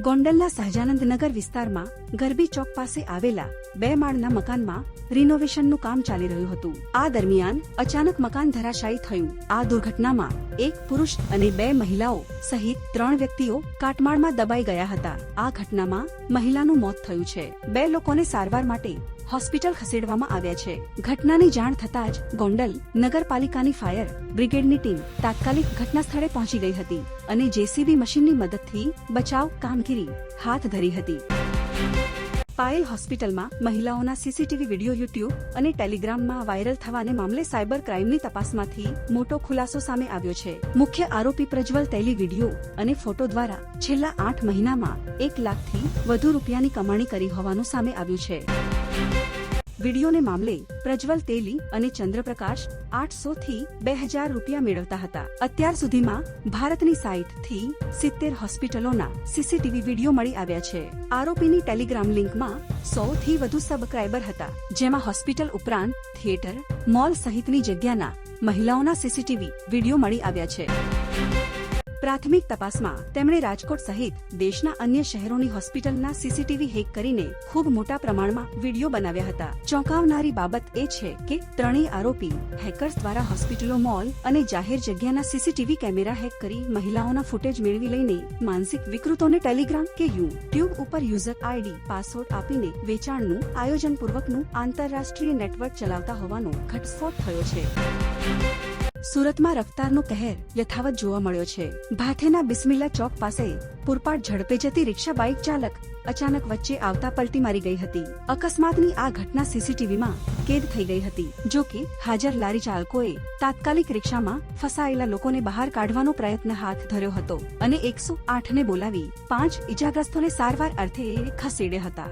ગોંડલના સહજાનંદ નગર વિસ્તારમાં ગરબી ચોક પાસે આવેલા બે માળના મકાનમાં રિનોવેશનનું કામ ચાલી રહ્યું હતું. આ દરમિયાન અચાનક મકાન ધરાશાયી થયું. આ દુર્ઘટનામાં એક પુરુષ અને બે મહિલાઓ સહિત ત્રણ વ્યક્તિઓ કાટમાળમાં દબાઈ ગયા હતા. આ ઘટનામાં મહિલાનું મોત થયું છે. બે લોકોને સારવાર માટે હોસ્પિટલ ખસેડવામાં આવ્યા છે. ઘટનાની જાણ થતાં જ ગોંડલ નગરપાલિકાની ફાયર બ્રિગેડની ટીમ તાત્કાલિક ઘટના સ્થળે પહોંચી ગઈ હતી અને જેસીબી મશીનની મદદથી બચાવ કામગીરી હાથ ધરી હતી. પાયલ હોસ્પિટલમાં મહિલાઓના સીસીટીવી વીડિયો યુટ્યુબ અને ટેલિગ્રામમાં વાયરલ થવાને મામલે સાયબર ક્રાઇમની તપાસમાંથી મોટો ખુલાસો સામે આવ્યો છે. મુખ્ય આરોપી પ્રજ્વલ તેલી વીડિયો અને ફોટો દ્વારા છેલ્લા આઠ મહિનામાં એક લાખથી વધુ રૂપિયાની કમાણી કરી હોવાનું સામે આવ્યું છે. વિડીયોને મામલે પ્રજ્વલ તેલી અને ચંદ્રપ્રકાશ આઠસો થી બે હજાર રૂપિયા મેળવતા હતા. અત્યાર સુધીમાં ભારતની સાઈટથી સિત્તેર હોસ્પિટલોના સીસીટીવી વીડિયો મળી આવ્યા છે. આરોપીની ટેલિગ્રામ લિંકમાં સો થી વધુ સબસ્ક્રાઇબર હતા, જેમાં હોસ્પિટલ ઉપરાંત થિયેટર, મોલ સહિતની જગ્યાના મહિલાઓના સીસીટીવી વીડિયો મળી આવ્યા છે. પ્રાથમિક તપાસમાં તેમણે રાજકોટ સહિત દેશના અન્ય શહેરોની હોસ્પિટલના સીસીટીવી હેક કરીને ખૂબ મોટા પ્રમાણમાં વીડિયો બનાવ્યા હતા. ચોંકાવનારી બાબત એ છે કે ત્રણેય આરોપી હેકર્સ દ્વારા હોસ્પિટલો, મોલ અને જાહેર જગ્યાના સીસીટીવી કેમેરા હેક કરી મહિલાઓના ફૂટેજ મેળવી લઈને માનસિક વિકૃતોને ટેલિગ્રામ કે યુટ્યુબ ઉપર યુઝર આઈડી, પાસવર્ડ આપીને વેચાણનું, આયોજનપૂર્વકનું આંતરરાષ્ટ્રીય નેટવર્ક ચલાવતા હોવાનો ઘટસ્ફોટ થયો છે. સુરતમાં રફતારનો કહેર યથાવત જોવા મળ્યો છે. ભાથેના બિસ્મિલ્લા ચોક પાસે પૂરપાટ ઝડપે જતી રિક્ષા બાઇક ચાલક અચાનક વચ્ચે આવતા પલટી મારી ગઈ હતી. અકસ્માતની આ ઘટના સીસીટીવીમાં કેદ થઈ ગઈ હતી. જો કે હાજર લારી ચાલકોએ તાત્કાલિક રિક્ષામાં ફસાયેલા લોકોને બહાર કાઢવાનો પ્રયત્ન હાથ ધર્યો હતો અને એકસો આઠને બોલાવી પાંચ ઇજાગ્રસ્તોને સારવાર અર્થે ખસેડ્યા હતા.